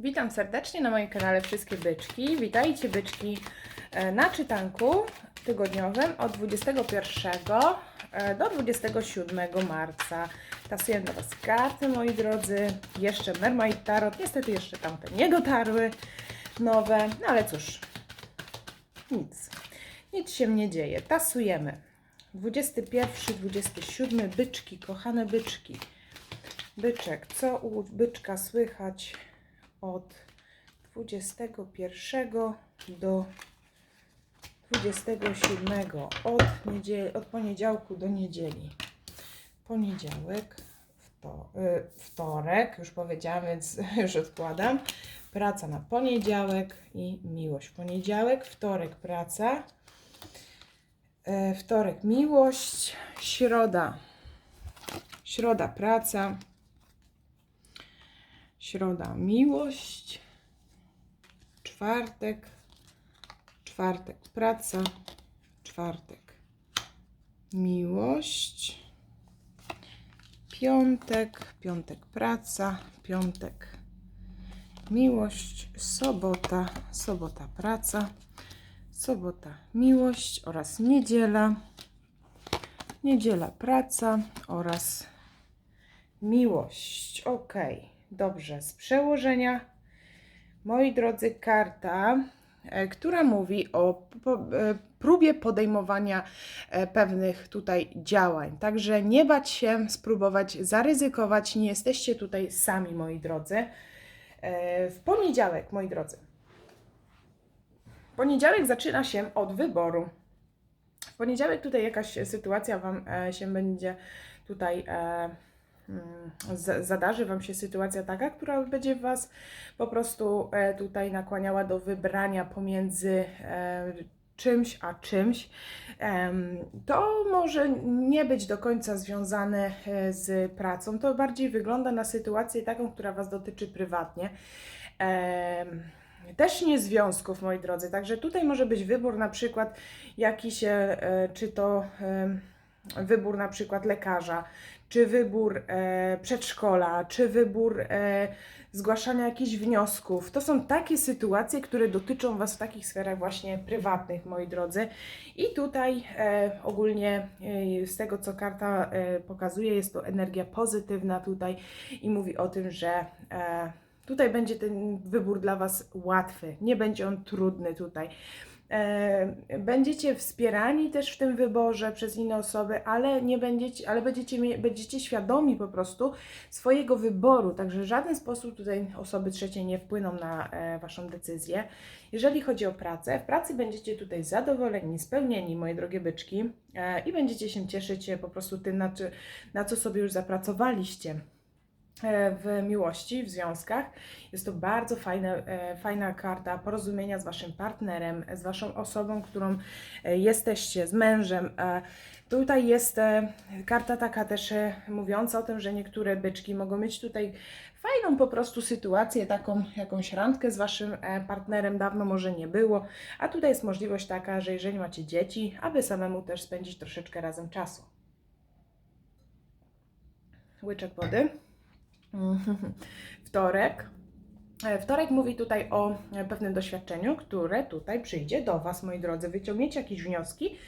Witam serdecznie na moim kanale Wszystkie Byczki. Witajcie byczki e, na czytanku tygodniowym od 21 e, do 27 marca. Tasuję dla Was karty, moi drodzy. Jeszcze Mermaid Tarot. Niestety jeszcze tamte nie dotarły nowe, no ale cóż, nic. Nic się nie dzieje. Tasujemy. 21, 27 byczki, kochane byczki. Byczek, co u byczka słychać od 21 do 27 od, niedzieli, od poniedziałku do niedzieli. Poniedziałek, y, wtorek, już powiedziałam, więc już odkładam. Praca na poniedziałek i miłość. Poniedziałek, wtorek praca, y, wtorek miłość, środa, środa praca, środa miłość, czwartek, czwartek praca, czwartek miłość, piątek, piątek praca, piątek miłość, sobota, sobota praca, sobota miłość oraz niedziela, niedziela praca oraz miłość. Ok, dobrze. Z przełożenia, moi drodzy, karta, e, która mówi o e, próbie podejmowania e, pewnych tutaj działań. Także nie bać się, spróbować zaryzykować. Nie jesteście tutaj sami, moi drodzy. W poniedziałek, moi drodzy. Poniedziałek zaczyna się od wyboru. W poniedziałek tutaj jakaś sytuacja Wam się będzie tutaj zadarzy Wam się sytuacja taka, która będzie Was po prostu e, tutaj nakłaniała do wybrania pomiędzy e, czymś a czymś. To może nie być do końca związane e, z pracą. To bardziej wygląda na sytuację taką, która Was dotyczy prywatnie. Też nie związków, moi drodzy. Także tutaj może być wybór na przykład jakiś, czy to wybór na przykład lekarza, czy wybór e, przedszkola, czy wybór e, zgłaszania jakichś wniosków. To są takie sytuacje, które dotyczą Was w takich sferach właśnie prywatnych, moi drodzy. I tutaj e, ogólnie e, z tego, co karta e, pokazuje, jest to energia pozytywna tutaj i mówi o tym, że e, tutaj będzie ten wybór dla Was łatwy, nie będzie on trudny tutaj. E, Będziecie wspierani też w tym wyborze przez inne osoby, ale nie będziecie, ale będziecie, będziecie świadomi po prostu swojego wyboru, także w żaden sposób tutaj osoby trzecie nie wpłyną na e, Waszą decyzję. Jeżeli chodzi o pracę, w pracy będziecie tutaj zadowoleni, spełnieni, moje drogie byczki, e, i będziecie się cieszyć po prostu tym, na, na co sobie już zapracowaliście w miłości, w związkach. Jest to bardzo fajne, e, fajna karta porozumienia z Waszym partnerem, z Waszą osobą, którą e, jesteście, z mężem. E, Tutaj jest e, karta taka też e, mówiąca o tym, że niektóre byczki mogą mieć tutaj fajną po prostu sytuację, taką jakąś randkę z Waszym e, partnerem, dawno może nie było, a tutaj jest możliwość taka, że jeżeli macie dzieci, aby samemu też spędzić troszeczkę razem czasu. Łyczek wody. Wtorek. E, Wtorek mówi tutaj o pewnym doświadczeniu, które tutaj przyjdzie do Was, moi drodzy. Wyciągniecie jakieś wnioski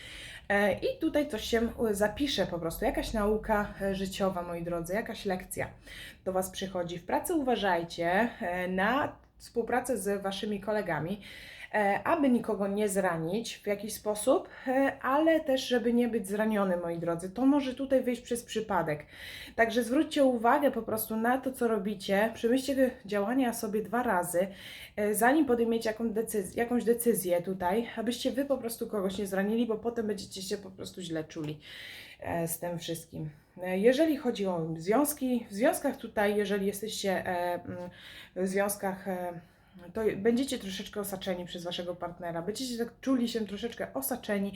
e, i tutaj coś się e, zapisze po prostu. Jakaś nauka życiowa, moi drodzy, jakaś lekcja do Was przychodzi. W pracy uważajcie na współpracę z Waszymi kolegami, e, aby nikogo nie zranić w jakiś sposób, e, ale też, żeby nie być zraniony, moi drodzy. To może tutaj wyjść przez przypadek. Także zwróćcie uwagę po prostu na to, co robicie. Przemyślcie działania sobie dwa razy, e, zanim podejmiecie jakąś decyzję tutaj, abyście wy po prostu kogoś nie zranili, bo potem będziecie się po prostu źle czuli z tym wszystkim. E, Jeżeli chodzi o związki, w związkach tutaj, jeżeli jesteście e, mm, w związkach, e, to będziecie troszeczkę osaczeni przez waszego partnera, będziecie tak czuli się troszeczkę osaczeni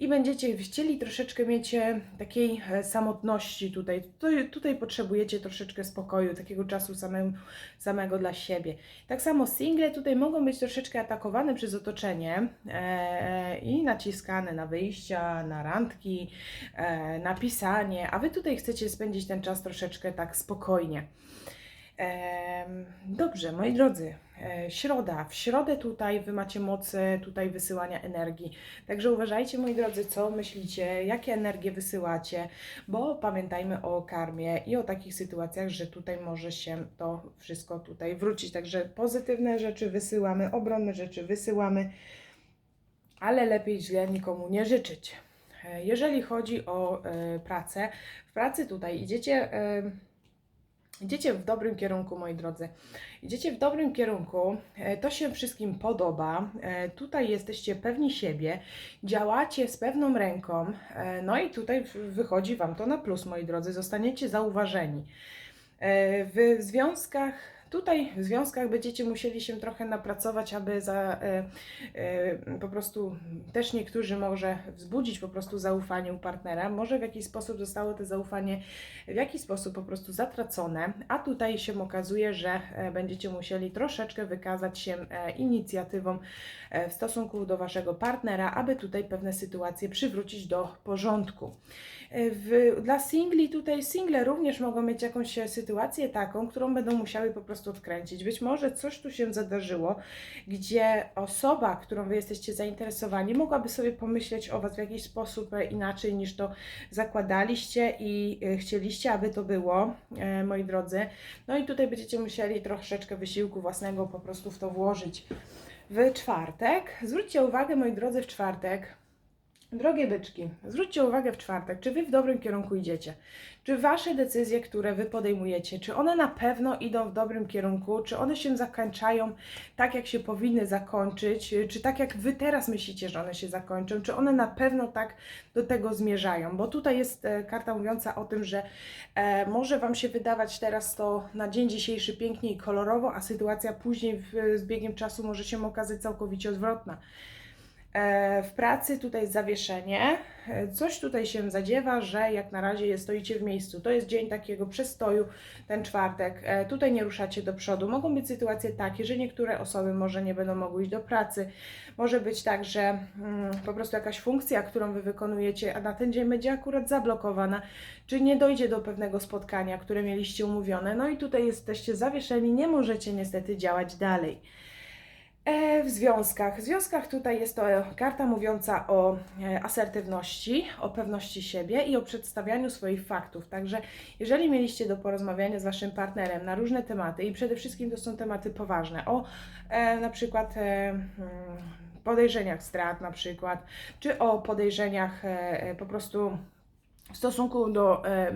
i będziecie chcieli troszeczkę mieć e, takiej e, samotności tutaj. tutaj. Tutaj potrzebujecie troszeczkę spokoju, takiego czasu samemu, samego dla siebie. Tak samo single tutaj mogą być troszeczkę atakowane przez otoczenie e, i naciskane na wyjścia, na randki, e, na pisanie, a wy tutaj chcecie spędzić ten czas troszeczkę tak spokojnie. Dobrze, moi drodzy, e, środa. W środę tutaj wy macie moc tutaj wysyłania energii. Także uważajcie, moi drodzy, co myślicie, jakie energie wysyłacie, bo pamiętajmy o karmie i o takich sytuacjach, że tutaj może się to wszystko tutaj wrócić. Także pozytywne rzeczy wysyłamy, obronne rzeczy wysyłamy, ale lepiej źle nikomu nie życzyć. E, Jeżeli chodzi o e, pracę, w pracy tutaj idziecie. Idziecie w dobrym kierunku, moi drodzy. Idziecie w dobrym kierunku, e, to się wszystkim podoba. E, Tutaj jesteście pewni siebie, działacie z pewną ręką, e, no i tutaj wychodzi Wam to na plus, moi drodzy. Zostaniecie zauważeni. W związkach, tutaj w związkach będziecie musieli się trochę napracować, aby za, e, e, po prostu też niektórzy może wzbudzić po prostu zaufanie u partnera. Może w jakiś sposób zostało to zaufanie w jakiś sposób po prostu zatracone, a tutaj się okazuje, że e, będziecie musieli troszeczkę wykazać się e, inicjatywą e, w stosunku do waszego partnera, aby tutaj pewne sytuacje przywrócić do porządku. W, dla singli tutaj single również mogą mieć jakąś sytuację taką, którą będą musiały po prostu odkręcić. Być może coś tu się zadarzyło, gdzie osoba, którą wy jesteście zainteresowani, mogłaby sobie pomyśleć o was w jakiś sposób inaczej niż to zakładaliście i e, chcieliście, aby to było, e, moi drodzy. No i tutaj będziecie musieli troszeczkę wysiłku własnego po prostu w to włożyć. W czwartek, zwróćcie uwagę, moi drodzy, w czwartek, Drogie byczki, zwróćcie uwagę w czwartek, czy wy w dobrym kierunku idziecie. Czy wasze decyzje, które wy podejmujecie, czy one na pewno idą w dobrym kierunku, czy one się zakończają tak, jak się powinny zakończyć, czy tak, jak wy teraz myślicie, że one się zakończą, czy one na pewno tak do tego zmierzają. Bo tutaj jest e, karta mówiąca o tym, że e, może wam się wydawać teraz to na dzień dzisiejszy pięknie i kolorowo, a sytuacja później w, z biegiem czasu może się okazać całkowicie odwrotna. E, W pracy tutaj zawieszenie, E, coś tutaj się zadziewa, że jak na razie stoicie w miejscu. To jest dzień takiego przestoju, ten czwartek. E, Tutaj nie ruszacie do przodu. Mogą być sytuacje takie, że niektóre osoby może nie będą mogły iść do pracy. Może być tak, że mm, po prostu jakaś funkcja, którą wy wykonujecie, a na ten dzień będzie akurat zablokowana, czy nie dojdzie do pewnego spotkania, które mieliście umówione. No i tutaj jesteście zawieszeni, nie możecie niestety działać dalej. E, W związkach. W związkach tutaj jest to karta mówiąca o e, asertywności, o pewności siebie i o przedstawianiu swoich faktów. Także jeżeli mieliście do porozmawiania z Waszym partnerem na różne tematy i przede wszystkim to są tematy poważne, o e, na przykład e, mm, podejrzeniach strat na przykład, czy o podejrzeniach e, e, po prostu w stosunku do e,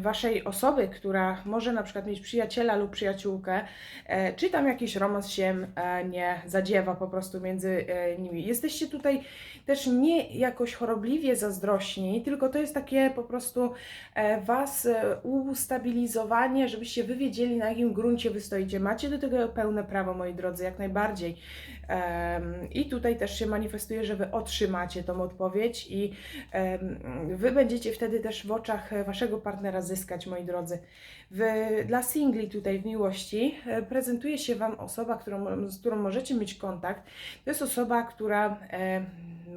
waszej osoby, która może na przykład mieć przyjaciela lub przyjaciółkę, e, czy tam jakiś romans się e, nie zadziewa po prostu między e, nimi. Jesteście tutaj też nie jakoś chorobliwie zazdrośni, tylko to jest takie po prostu e, was e, ustabilizowanie, żebyście wy wiedzieli na jakim gruncie wy stoicie. Macie do tego pełne prawo, moi drodzy, jak najbardziej. I tutaj też się manifestuje, że wy otrzymacie tą odpowiedź i wy będziecie wtedy też w oczach e, waszego partnera zyskać, moi drodzy. W, dla singli tutaj w miłości e, prezentuje się wam osoba, którą, z którą możecie mieć kontakt. To jest osoba, która e,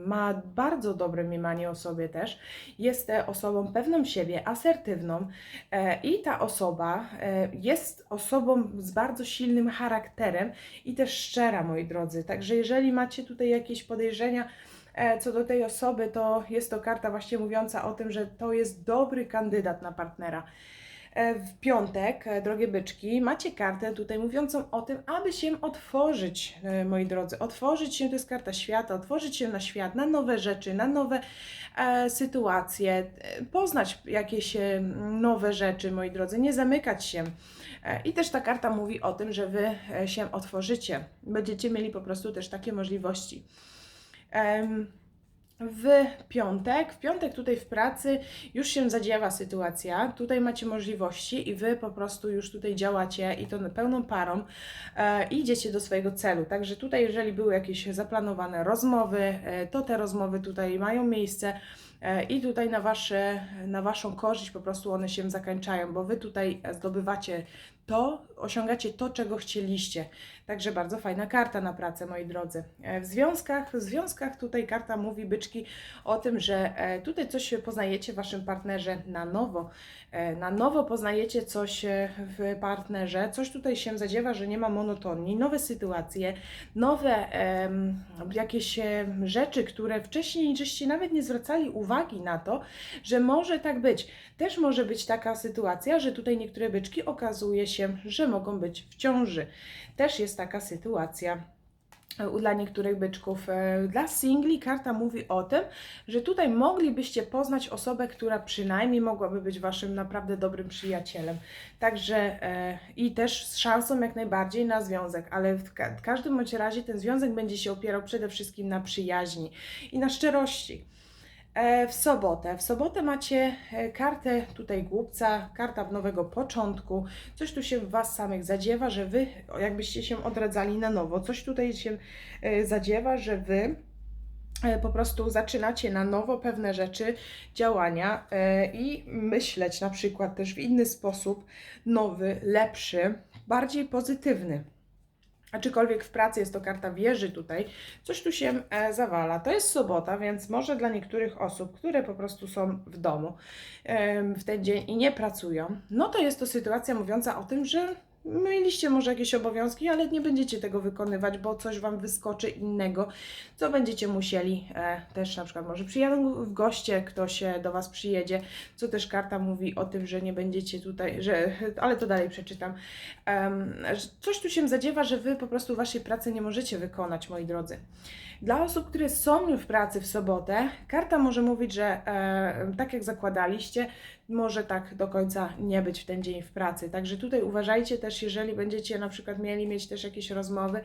ma bardzo dobre mniemanie o sobie też. Jest e, osobą pewną siebie, asertywną e, i ta osoba e, jest osobą z bardzo silnym charakterem i też szczera, moi drodzy. Także jeżeli macie tutaj jakieś podejrzenia co do tej osoby, to jest to karta właśnie mówiąca o tym, że to jest dobry kandydat na partnera. E, W piątek, e, drogie byczki, macie kartę tutaj mówiącą o tym, aby się otworzyć, e, moi drodzy. Otworzyć się, to jest karta świata, otworzyć się na świat, na nowe rzeczy, na nowe e, sytuacje, e, poznać jakieś e, nowe rzeczy, moi drodzy, nie zamykać się. E, I też ta karta mówi o tym, że wy e, się otworzycie. Będziecie mieli po prostu też takie możliwości. W piątek, w piątek tutaj w pracy już się zadziewa sytuacja, tutaj macie możliwości i wy po prostu już tutaj działacie i to pełną parą e, idziecie do swojego celu. Także tutaj, jeżeli były jakieś zaplanowane rozmowy, e, to te rozmowy tutaj mają miejsce. E, I tutaj na, wasze, na Waszą korzyść po prostu one się zakończają, bo Wy tutaj zdobywacie to, osiągacie to, czego chcieliście. Także bardzo fajna karta na pracę, moi drodzy. E, W związkach, w związkach tutaj karta mówi byczki o tym, że e, tutaj coś poznajecie w waszym partnerze na nowo. E, Na nowo poznajecie coś w partnerze, coś tutaj się zadziewa, że nie ma monotonii, nowe sytuacje, nowe jakieś rzeczy, które wcześniej żeście nawet nie zwracali uwagi na to, że może tak być. Też może być taka sytuacja, że tutaj niektóre byczki okazuje się, że mogą być w ciąży. Też jest taka sytuacja e, dla niektórych byczków. E, Dla singli karta mówi o tym, że tutaj moglibyście poznać osobę, która przynajmniej mogłaby być waszym naprawdę dobrym przyjacielem. Także e, i też z szansą jak najbardziej na związek, ale w, ka- w każdym bądź razie ten związek będzie się opierał przede wszystkim na przyjaźni i na szczerości. E, W sobotę. W sobotę macie e, kartę tutaj głupca, karta w nowego początku. Coś tu się w Was samych zadziewa, że Wy jakbyście się odradzali na nowo. Coś tutaj się e, zadziewa, że Wy po prostu zaczynacie na nowo pewne rzeczy, działania i myśleć na przykład też w inny sposób, nowy, lepszy, bardziej pozytywny. Aczkolwiek w pracy jest to karta wieży tutaj, coś tu się e, zawala. To jest sobota, więc może dla niektórych osób, które po prostu są w domu em, w ten dzień i nie pracują, no to jest to sytuacja mówiąca o tym, że mieliście może jakieś obowiązki, ale nie będziecie tego wykonywać, bo coś Wam wyskoczy innego, co będziecie musieli e, też na przykład może przyjadą w goście, ktoś e, do Was przyjedzie, co też karta mówi o tym, że nie będziecie tutaj, że, ale to dalej przeczytam, że coś tu się zadziewa, że Wy po prostu Waszej pracy nie możecie wykonać, moi drodzy. Dla osób, które są w pracy w sobotę, karta może mówić, że e, tak jak zakładaliście, może tak do końca nie być w ten dzień w pracy. Także tutaj uważajcie też, jeżeli będziecie na przykład mieli mieć też jakieś rozmowy,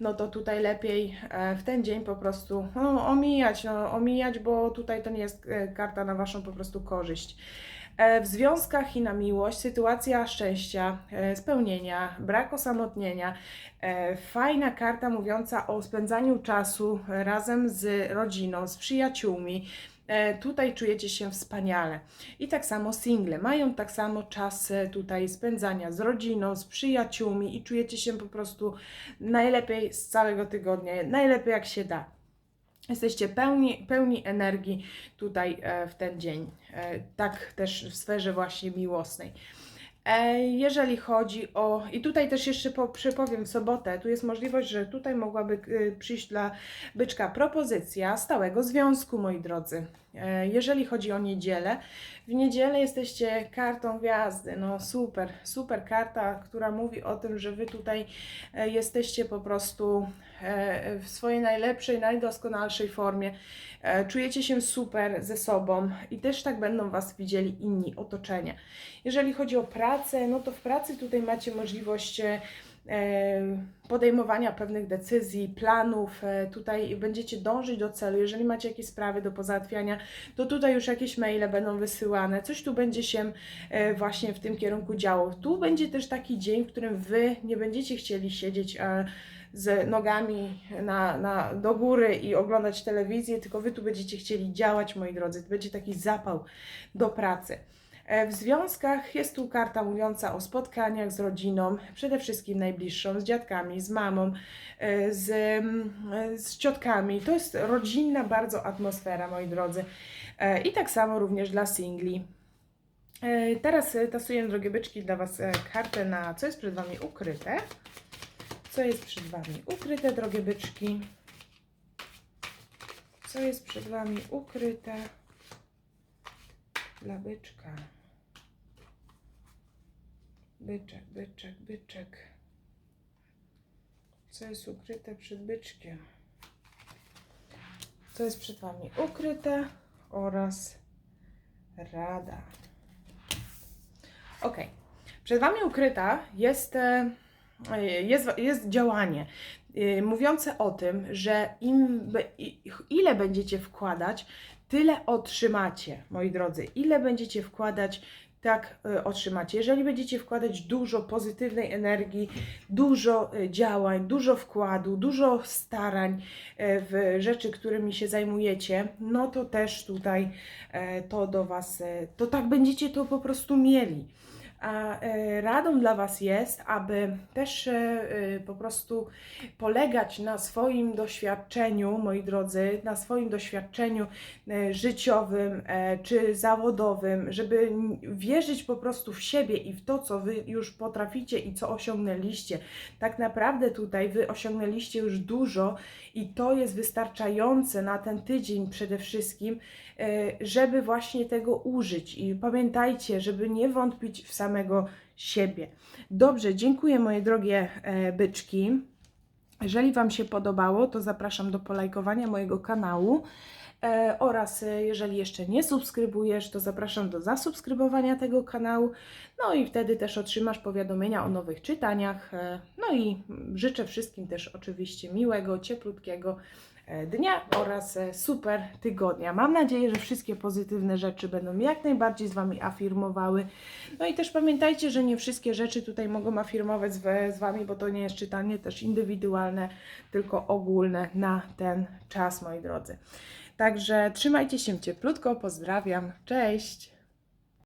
no to tutaj lepiej e, w ten dzień po prostu no, omijać, no, omijać, bo tutaj to nie jest e, karta na Waszą po prostu korzyść. E, W związkach i na miłość, sytuacja szczęścia, spełnienia, brak osamotnienia, fajna karta mówiąca o spędzaniu czasu razem z rodziną, z przyjaciółmi. E, Tutaj czujecie się wspaniale. I tak samo single mają tak samo czas tutaj spędzania z rodziną, z przyjaciółmi i czujecie się po prostu najlepiej z całego tygodnia, najlepiej jak się da. Jesteście pełni, pełni energii tutaj e, w ten dzień. E, tak też w sferze właśnie miłosnej. Jeżeli chodzi o. I tutaj też jeszcze po, przypowiem w sobotę, tu jest możliwość, że tutaj mogłaby y, przyjść dla byczka propozycja stałego związku, moi drodzy. E, Jeżeli chodzi o niedzielę, w niedzielę jesteście kartą gwiazdy. No super, super karta, która mówi o tym, że wy tutaj e, jesteście po prostu e, w swojej najlepszej, najdoskonalszej formie. Czujecie się super ze sobą i też tak będą Was widzieli inni, otoczenie. Jeżeli chodzi o pracę, no to w pracy tutaj macie możliwość podejmowania pewnych decyzji, planów. E, Tutaj będziecie dążyć do celu. Jeżeli macie jakieś sprawy do pozałatwiania, to tutaj już jakieś maile będą wysyłane. Coś tu będzie się e, właśnie w tym kierunku działo. Tu będzie też taki dzień, w którym Wy nie będziecie chcieli siedzieć e, z nogami na, na, do góry i oglądać telewizję, tylko Wy tu będziecie chcieli działać, moi drodzy. Będzie taki zapał do pracy. E, W związkach jest tu karta mówiąca o spotkaniach z rodziną, przede wszystkim najbliższą, z dziadkami, z mamą, e, z, e, z ciotkami. To jest rodzinna bardzo atmosfera, moi drodzy. I tak samo również dla singli. Teraz tasuję, drogie byczki, dla Was kartę na co jest przed Wami ukryte. Co jest przed Wami ukryte, drogie byczki? Co jest przed Wami ukryte dla byczka? Byczek, byczek, byczek. Co jest ukryte przed byczkiem? Co jest przed Wami ukryte oraz rada. Ok. Przed Wami ukryta jest, e, jest, jest działanie e, mówiące o tym, że im, ile będziecie wkładać, tyle otrzymacie, moi drodzy. Ile będziecie wkładać, tak e, otrzymacie. Jeżeli będziecie wkładać dużo pozytywnej energii, dużo e, działań, dużo wkładu, dużo starań e, w rzeczy, którymi się zajmujecie, no to też tutaj to do Was, to tak będziecie to po prostu mieli. A e, radą dla Was jest, aby też e, po prostu polegać na swoim doświadczeniu, moi drodzy, na swoim doświadczeniu e, życiowym e, czy zawodowym, żeby wierzyć po prostu w siebie i w to, co Wy już potraficie i co osiągnęliście. Tak naprawdę tutaj Wy osiągnęliście już dużo i to jest wystarczające na ten tydzień przede wszystkim, e, żeby właśnie tego użyć. I pamiętajcie, żeby nie wątpić w samego siebie. Dobrze, dziękuję moje drogie e, byczki. Jeżeli Wam się podobało, to zapraszam do polajkowania mojego kanału. E, oraz e, jeżeli jeszcze nie subskrybujesz, to zapraszam do zasubskrybowania tego kanału. No i wtedy też otrzymasz powiadomienia o nowych czytaniach. No i mm, życzę wszystkim też oczywiście miłego, cieplutkiego dnia oraz e, super tygodnia. Mam nadzieję, że wszystkie pozytywne rzeczy będą jak najbardziej z Wami afirmowały. No i też pamiętajcie, że nie wszystkie rzeczy tutaj mogą afirmować z, z Wami, bo to nie jest czytanie też indywidualne, tylko ogólne na ten czas, moi drodzy. Także trzymajcie się cieplutko, pozdrawiam, cześć!